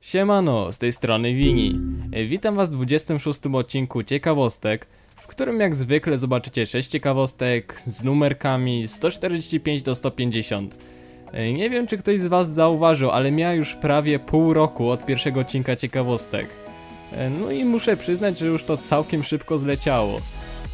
Siemano, z tej strony Wini. Witam was w 26 odcinku ciekawostek, w którym jak zwykle zobaczycie 6 ciekawostek z numerkami 145 do 150. E, Nie wiem czy ktoś z was zauważył, ale miała już prawie pół roku od pierwszego odcinka ciekawostek. No i muszę przyznać, że już to całkiem szybko zleciało.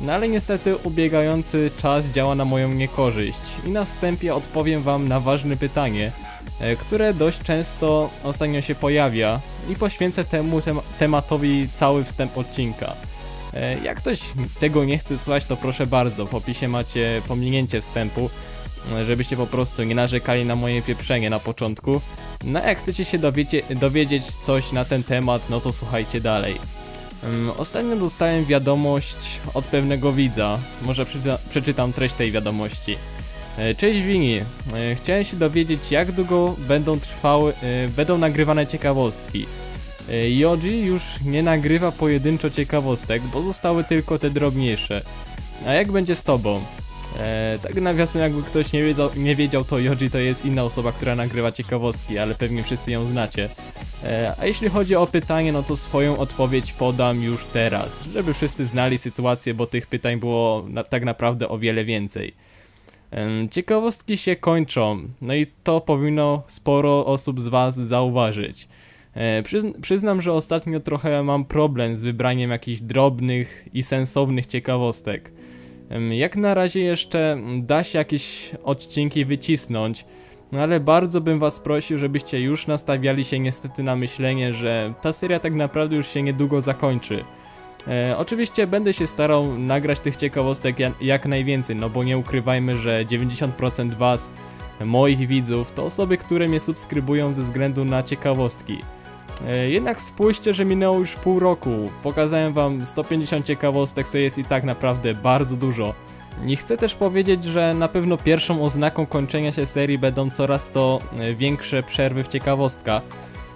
No ale niestety ubiegający czas działa na moją niekorzyść i na wstępie odpowiem wam na ważne pytanie, e, które dość często ostatnio się pojawia i poświęcę temu tem tematowi cały wstęp odcinka. E, Jak ktoś tego nie chce słuchać, to proszę bardzo, w opisie macie pominięcie wstępu, e, żebyście po prostu nie narzekali na moje pieprzenie na początku. No jak chcecie się dowiedzieć coś na ten temat, no to słuchajcie dalej. Ostatnio dostałem wiadomość od pewnego widza. Może przeczyta, przeczytam treść tej wiadomości. E, Cześć Wini, E, chciałem się dowiedzieć jak długo będą trwały, e, będą nagrywane ciekawostki. Yoji już nie nagrywa pojedynczo ciekawostek, bo zostały tylko te drobniejsze. A jak będzie z tobą? E, tak nawiasem jakby ktoś nie wiedział, nie wiedział to Yoji to jest inna osoba, która nagrywa ciekawostki, ale pewnie wszyscy ją znacie. E, A jeśli chodzi o pytanie, no to swoją odpowiedź podam już teraz, żeby wszyscy znali sytuację, bo tych pytań było na, tak naprawdę o wiele więcej. Ciekawostki się kończą, no i to powinno sporo osób z Was zauważyć. E, przyzn- przyznam, że ostatnio trochę mam problem z wybraniem jakichś drobnych i sensownych ciekawostek. Jak na razie jeszcze da się jakieś odcinki wycisnąć, no ale bardzo bym was prosił, żebyście już nastawiali się niestety na myślenie, że ta seria tak naprawdę już się niedługo zakończy. E, oczywiście będę się starał nagrać tych ciekawostek ja- jak najwięcej, no bo nie ukrywajmy, że 90% was, moich widzów, to osoby, które mnie subskrybują ze względu na ciekawostki. E, jednak spójrzcie, że minęło już pół roku. Pokazałem wam 150 ciekawostek, co jest i tak naprawdę bardzo dużo. I chcę też powiedzieć, że na pewno pierwszą oznaką kończenia się serii będą coraz to e, większe przerwy w ciekawostkach.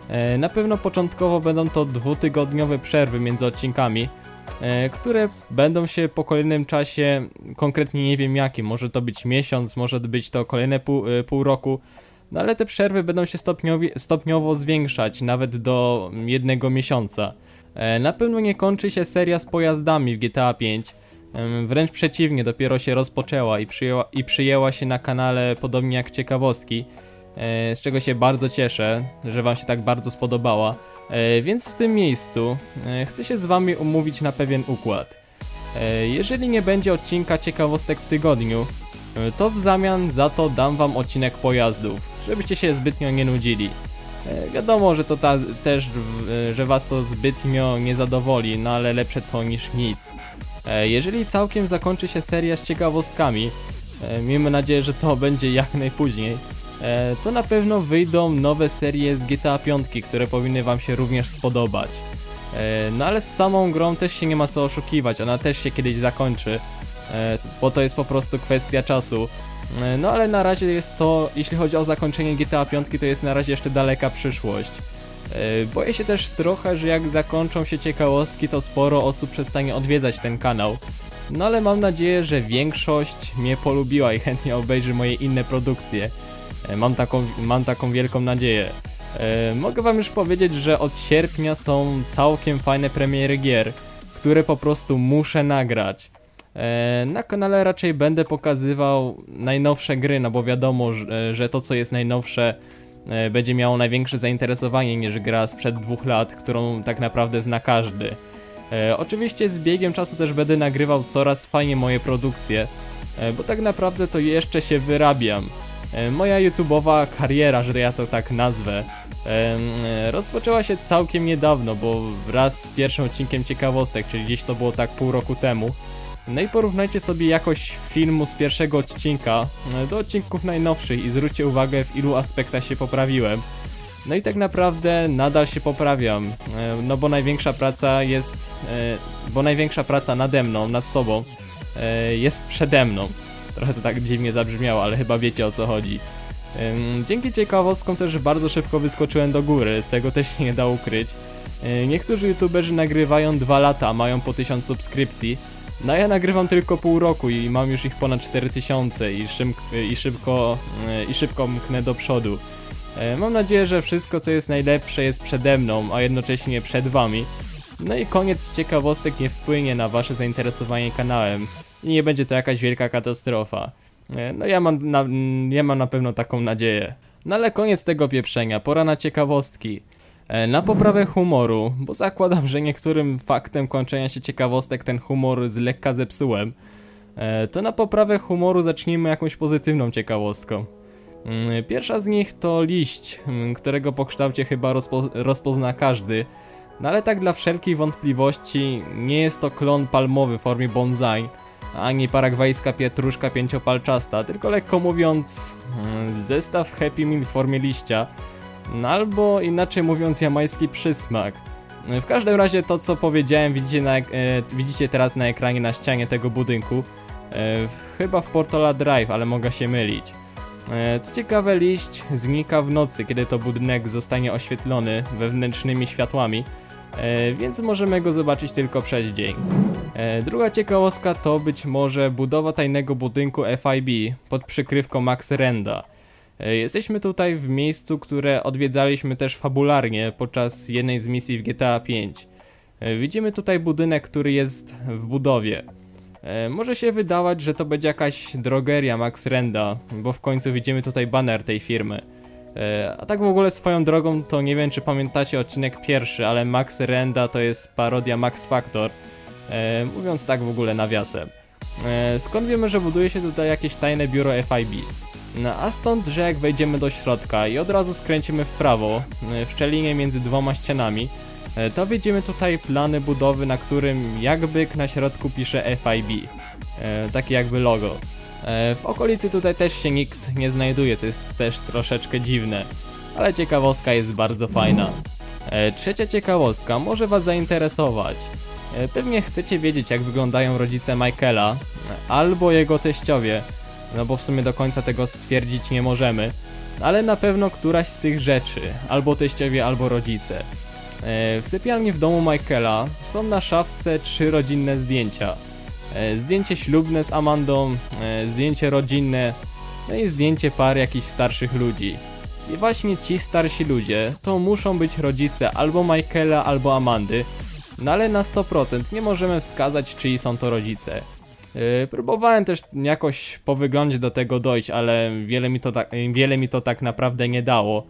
E, Na pewno początkowo będą to dwutygodniowe przerwy między odcinkami, e, które będą się po kolejnym czasie, konkretnie nie wiem jakim, może to być miesiąc, może to być to kolejne pół, pół roku, no ale te przerwy będą się stopniowo zwiększać, nawet do jednego miesiąca. Na pewno nie kończy się seria z pojazdami w GTA 5, Em, Wręcz przeciwnie, dopiero się rozpoczęła i przyjęła, i przyjęła się na kanale podobnie jak ciekawostki, e, z czego się bardzo cieszę, że Wam się tak bardzo spodobała. E, Więc w tym miejscu e, chcę się z Wami umówić na pewien układ. Jeżeli nie będzie odcinka ciekawostek w tygodniu, to w zamian za to dam Wam odcinek pojazdów, żebyście się zbytnio nie nudzili. Wiadomo, że to ta, też, że Was to zbytnio nie zadowoli, no ale lepsze to niż nic. E, Jeżeli całkiem zakończy się seria z ciekawostkami, e, miejmy nadzieję, że to będzie jak najpóźniej, e, to na pewno wyjdą nowe serie z GTA 5, które powinny Wam się również spodobać. No ale z samą grą też się nie ma co oszukiwać, ona też się kiedyś zakończy, bo to jest po prostu kwestia czasu. No ale na razie jest to, jeśli chodzi o zakończenie GTA 5, to jest na razie jeszcze daleka przyszłość. E, Boję się też trochę, że jak zakończą się ciekawostki, to sporo osób przestanie odwiedzać ten kanał. No ale mam nadzieję, że większość mnie polubiła i chętnie obejrzy moje inne produkcje. E, Mam taką, mam taką wielką nadzieję. E, Mogę wam już powiedzieć, że od sierpnia są całkiem fajne premiery gier, które po prostu muszę nagrać. Na kanale raczej będę pokazywał najnowsze gry, no bo wiadomo, że- to co jest najnowsze będzie miało największe zainteresowanie niż gra sprzed dwóch lat, którą tak naprawdę zna każdy. E, oczywiście z biegiem czasu też będę nagrywał coraz fajnie moje produkcje, e, bo tak naprawdę to jeszcze się wyrabiam. E, moja YouTubeowa kariera, że ja to tak nazwę, e, rozpoczęła się całkiem niedawno, bo wraz z pierwszym odcinkiem ciekawostek, czyli gdzieś to było tak pół roku temu. No i porównajcie sobie jakość filmu z pierwszego odcinka e, do odcinków najnowszych i zwróćcie uwagę w ilu aspektach się poprawiłem. No i tak naprawdę nadal się poprawiam, e, no bo największa praca jest, e, bo największa praca nade mną, nad sobą jest przede mną. Trochę to tak dziwnie zabrzmiało, ale chyba wiecie o co chodzi. Dzięki ciekawostkom też bardzo szybko wyskoczyłem do góry, tego też się nie da ukryć. Niektórzy youtuberzy nagrywają 2 lata, mają po 1000 subskrypcji, No ja nagrywam tylko pół roku i mam już ich ponad 4000 i, szym, i, szybko, i szybko mknę do przodu. E, Mam nadzieję, że wszystko co jest najlepsze jest przede mną, a jednocześnie przed wami. No i koniec ciekawostek nie wpłynie na wasze zainteresowanie kanałem i nie będzie to jakaś wielka katastrofa. E, No ja mam na, ja mam na pewno taką nadzieję. No ale koniec tego pieprzenia, pora na ciekawostki. E, Na poprawę humoru, bo zakładam, że niektórym faktem kończenia się ciekawostek ten humor z lekka zepsułem. E, To na poprawę humoru zacznijmy jakąś pozytywną ciekawostką. Mm, Pierwsza z nich to liść, mm, którego po kształcie chyba rozpo rozpozna każdy. No ale tak dla wszelkiej wątpliwości, nie jest to klon palmowy w formie bonsai, ani paragwajska pietruszka pięciopalczasta, tylko lekko mówiąc mm, zestaw Happy Meal w formie liścia, no albo inaczej mówiąc jamański przysmak. W każdym razie to co powiedziałem widzicie, na, e, widzicie teraz na ekranie na ścianie tego budynku, e, w, chyba w Portola Drive, ale mogę się mylić. E, Co ciekawe, liść znika w nocy, kiedy to budynek zostanie oświetlony wewnętrznymi światłami, e, więc możemy go zobaczyć tylko przez dzień. E, Druga ciekawostka to być może budowa tajnego budynku FIB pod przykrywką Max Renda. E, Jesteśmy tutaj w miejscu, które odwiedzaliśmy też fabularnie podczas jednej z misji w GTA V. E, Widzimy tutaj budynek, który jest w budowie. E, Może się wydawać, że to będzie jakaś drogeria Max Renda, bo w końcu widzimy tutaj baner tej firmy. A tak w ogóle swoją drogą to nie wiem czy pamiętacie odcinek pierwszy, ale Max Renda to jest parodia Max Factor. Mówiąc tak w ogóle nawiasem. Skąd wiemy, że buduje się tutaj jakieś tajne biuro FIB? No a stąd, że jak wejdziemy do środka i od razu skręcimy w prawo, e, w szczelinie między dwoma ścianami, e, to widzimy tutaj plany budowy, na którym jak byk na środku pisze FIB. E, takie jakby logo. W okolicy tutaj też się nikt nie znajduje, co jest też troszeczkę dziwne. Ale ciekawostka jest bardzo fajna. Trzecia ciekawostka może was zainteresować. Pewnie chcecie wiedzieć, jak wyglądają rodzice Michaela albo jego teściowie, no bo w sumie do końca tego stwierdzić nie możemy, ale na pewno któraś z tych rzeczy, albo teściowie, albo rodzice. E, W sypialni w domu Michaela są na szafce trzy rodzinne zdjęcia. E, Zdjęcie ślubne z Amandą, e, zdjęcie rodzinne, no i zdjęcie par jakichś starszych ludzi. I właśnie ci starsi ludzie to muszą być rodzice albo Michaela, albo Amandy, no ale na 100% nie możemy wskazać, czyj są to rodzice. Yy, próbowałem też jakoś po wyglądzie do tego dojść, ale wiele mi to, tak, wiele mi to tak naprawdę nie dało.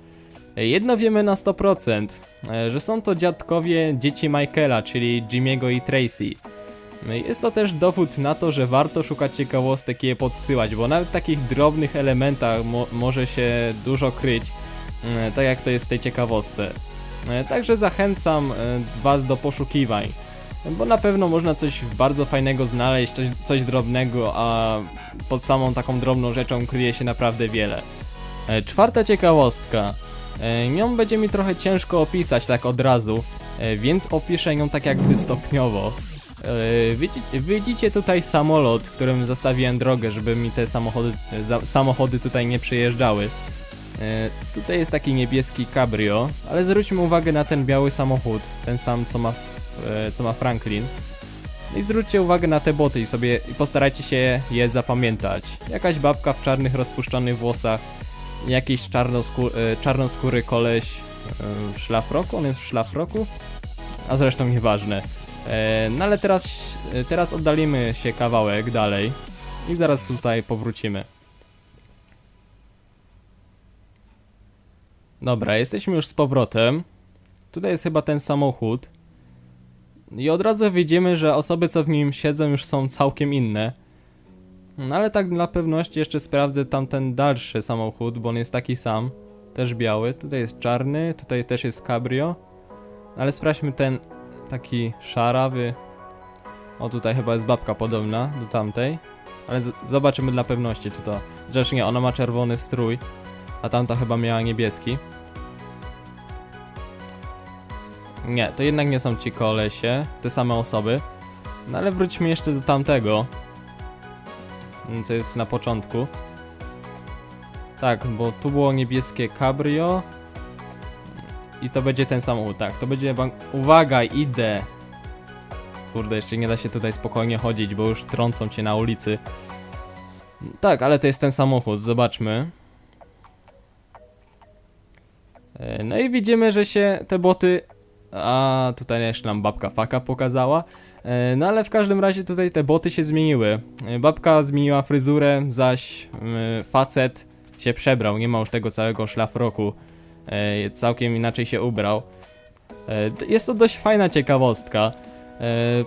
Yy, Jedno wiemy na 100%, yy, że są to dziadkowie dzieci Michaela, czyli Jimmy'ego i Tracy. Jest to też dowód na to, że warto szukać ciekawostek i je podsyłać, bo nawet w takich drobnych elementach mo może się dużo kryć, tak jak to jest w tej ciekawostce. Także zachęcam Was do poszukiwań, bo na pewno można coś bardzo fajnego znaleźć, coś, coś drobnego, a pod samą taką drobną rzeczą kryje się naprawdę wiele. E, Czwarta ciekawostka. E, Ją będzie mi trochę ciężko opisać tak od razu, e, więc opiszę ją tak jakby stopniowo. Widzicie, tutaj samolot, którym zastawiłem drogę, żeby mi te samochody, samochody tutaj nie przejeżdżały. Tutaj jest taki niebieski cabrio, ale zwróćmy uwagę na ten biały samochód, ten sam co ma, co ma Franklin. No I zwróćcie uwagę na te boty i sobie i postarajcie się je zapamiętać. Jakaś babka w czarnych rozpuszczonych włosach, jakiś czarnoskór, e, czarnoskóry koleś e, w szlafroku, on jest w szlafroku? A zresztą nieważne. E, No ale teraz, e, teraz oddalimy się kawałek dalej i zaraz tutaj powrócimy. Dobra, jesteśmy już z powrotem. Tutaj jest chyba ten samochód. I od razu widzimy, że osoby, co w nim siedzą, już są całkiem inne. No ale tak dla pewności jeszcze sprawdzę tamten dalszy samochód, bo on jest taki sam. Też biały. Tutaj jest czarny, tutaj też jest cabrio. Ale sprawdźmy ten taki szarawy. O, tutaj chyba jest babka podobna do tamtej. Ale zobaczymy dla pewności, czy to... Rzecz nie, ona ma czerwony strój a tamta chyba miała niebieski. Nie, to jednak nie są ci kolesie, te same osoby. No ale wróćmy jeszcze do tamtego, co jest na początku. Tak, bo tu było niebieskie cabrio i to będzie ten samochód, tak, to będzie bank... Uwaga, idę! Kurde, jeszcze nie da się tutaj spokojnie chodzić, bo już trącą cię na ulicy. Tak, ale to jest ten samochód, zobaczmy. E, No i widzimy, że się te boty. A tutaj jeszcze nam babka faka pokazała. E, No ale w każdym razie tutaj te boty się zmieniły. E, Babka zmieniła fryzurę, zaś facet się przebrał, nie ma już tego całego szlafroku. E, Całkiem inaczej się ubrał. Jest to dość fajna ciekawostka.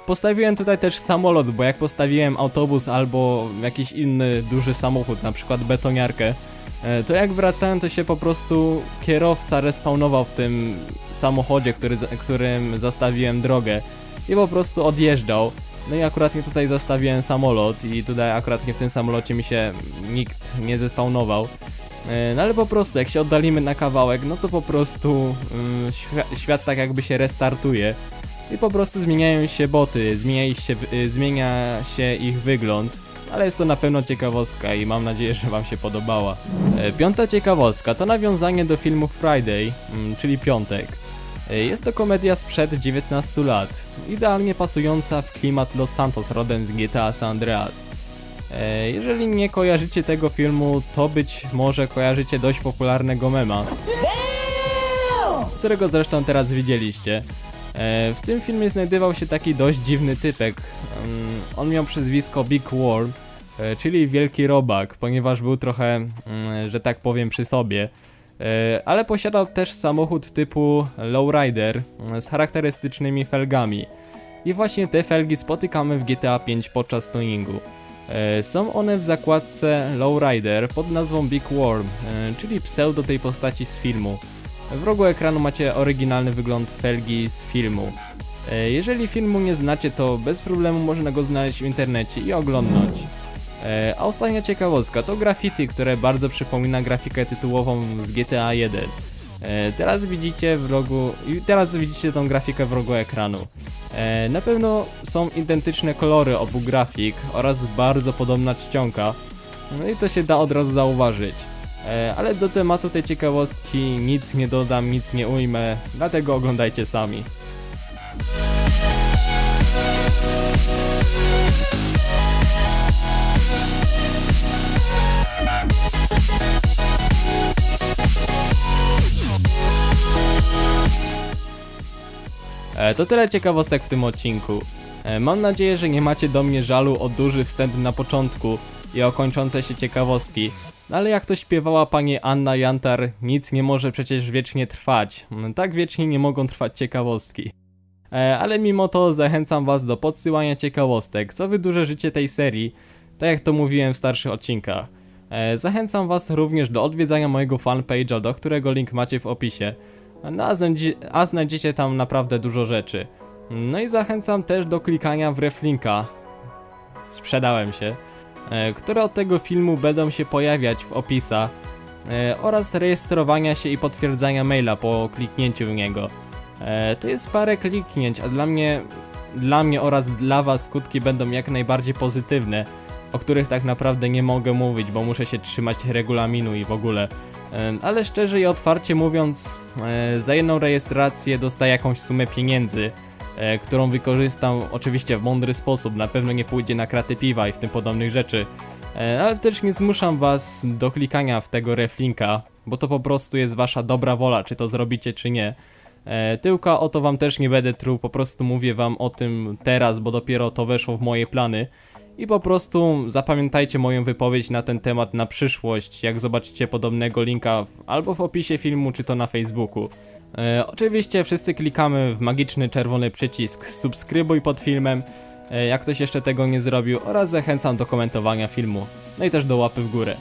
Postawiłem tutaj też samolot, bo jak postawiłem autobus albo jakiś inny duży samochód, na przykład betoniarkę, to jak wracałem, to się po prostu kierowca respawnował w tym samochodzie, który, którym zastawiłem drogę i po prostu odjeżdżał. No i akurat nie tutaj zastawiłem samolot i tutaj akurat nie w tym samolocie mi się nikt nie zespawnował. E, No ale po prostu, jak się oddalimy na kawałek, no to po prostu mm, świat, świat tak jakby się restartuje. I po prostu zmieniają się boty, zmienia, się, y, zmienia się ich wygląd. Ale jest to na pewno ciekawostka i mam nadzieję, że Wam się podobała. E, Piąta ciekawostka to nawiązanie do filmu Friday, mm, czyli Piątek. E, Jest to komedia sprzed 19 lat, idealnie pasująca w klimat Los Santos rodem z GTA San Andreas. E, Jeżeli nie kojarzycie tego filmu, to być może kojarzycie dość popularnego mema, którego zresztą teraz widzieliście. E, W tym filmie znajdował się taki dość dziwny typek. Mm, On miał przezwisko Big Worm, e, czyli wielki robak, ponieważ był trochę, mm, że tak powiem, przy sobie. E, Ale posiadał też samochód typu Lowrider mm, z charakterystycznymi felgami. I właśnie te felgi spotykamy w GTA 5 podczas tuningu. Są one w zakładce Lowrider pod nazwą Big Worm, czyli pseudo tej postaci z filmu. W rogu ekranu macie oryginalny wygląd felgi z filmu. E, Jeżeli filmu nie znacie, to bez problemu można go znaleźć w internecie i oglądnąć. E, A ostatnia ciekawostka to graffiti, które bardzo przypomina grafikę tytułową z GTA 1. E, Teraz widzicie w rogu, teraz widzicie tą grafikę w rogu ekranu. Na pewno są identyczne kolory obu grafik oraz bardzo podobna czcionka. No i to się da od razu zauważyć. E, Ale do tematu tej ciekawostki nic nie dodam, nic nie ujmę, dlatego oglądajcie sami. E, To tyle ciekawostek w tym odcinku. E, Mam nadzieję, że nie macie do mnie żalu o duży wstęp na początku i o kończące się ciekawostki. No ale jak to śpiewała pani Anna Jantar, nic nie może przecież wiecznie trwać. Tak wiecznie nie mogą trwać ciekawostki. E, Ale mimo to zachęcam was do podsyłania ciekawostek, co wydłuży życie tej serii, tak jak to mówiłem w starszych odcinkach. E, Zachęcam was również do odwiedzania mojego fanpage'a, do którego link macie w opisie. No, a, znajdzie, a znajdziecie tam naprawdę dużo rzeczy. No i zachęcam też do klikania w reflinka. Sprzedałem się. E, które od tego filmu będą się pojawiać w opisach. E, oraz rejestrowania się i potwierdzania maila po kliknięciu w niego. E, to jest parę kliknięć, a dla mnie, dla mnie oraz dla was skutki będą jak najbardziej pozytywne, o których tak naprawdę nie mogę mówić, bo muszę się trzymać regulaminu i w ogóle. Ale szczerze i otwarcie mówiąc, za jedną rejestrację dostaję jakąś sumę pieniędzy, którą wykorzystam oczywiście w mądry sposób. Na pewno nie pójdzie na kraty piwa i w tym podobnych rzeczy. E, Ale też nie zmuszam was do klikania w tego reflinka, bo to po prostu jest wasza dobra wola, czy to zrobicie, czy nie. E, Tyłka o to wam też nie będę truł, po prostu mówię wam o tym teraz, bo dopiero to weszło w moje plany. I po prostu zapamiętajcie moją wypowiedź na ten temat na przyszłość, jak zobaczycie podobnego linka albo w opisie filmu, czy to na Facebooku. E, oczywiście wszyscy klikamy w magiczny czerwony przycisk subskrybuj pod filmem, e, jak ktoś jeszcze tego nie zrobił, oraz zachęcam do komentowania filmu, no i też do łapy w górę.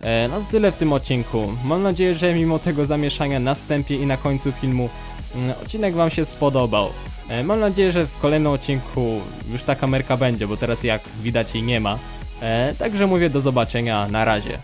E, no to tyle w tym odcinku. Mam nadzieję, że mimo tego zamieszania na wstępie i na końcu filmu, mm, odcinek Wam się spodobał. E, Mam nadzieję, że w kolejnym odcinku już ta kamerka będzie, bo teraz jak widać jej nie ma. E, Także mówię do zobaczenia, na razie.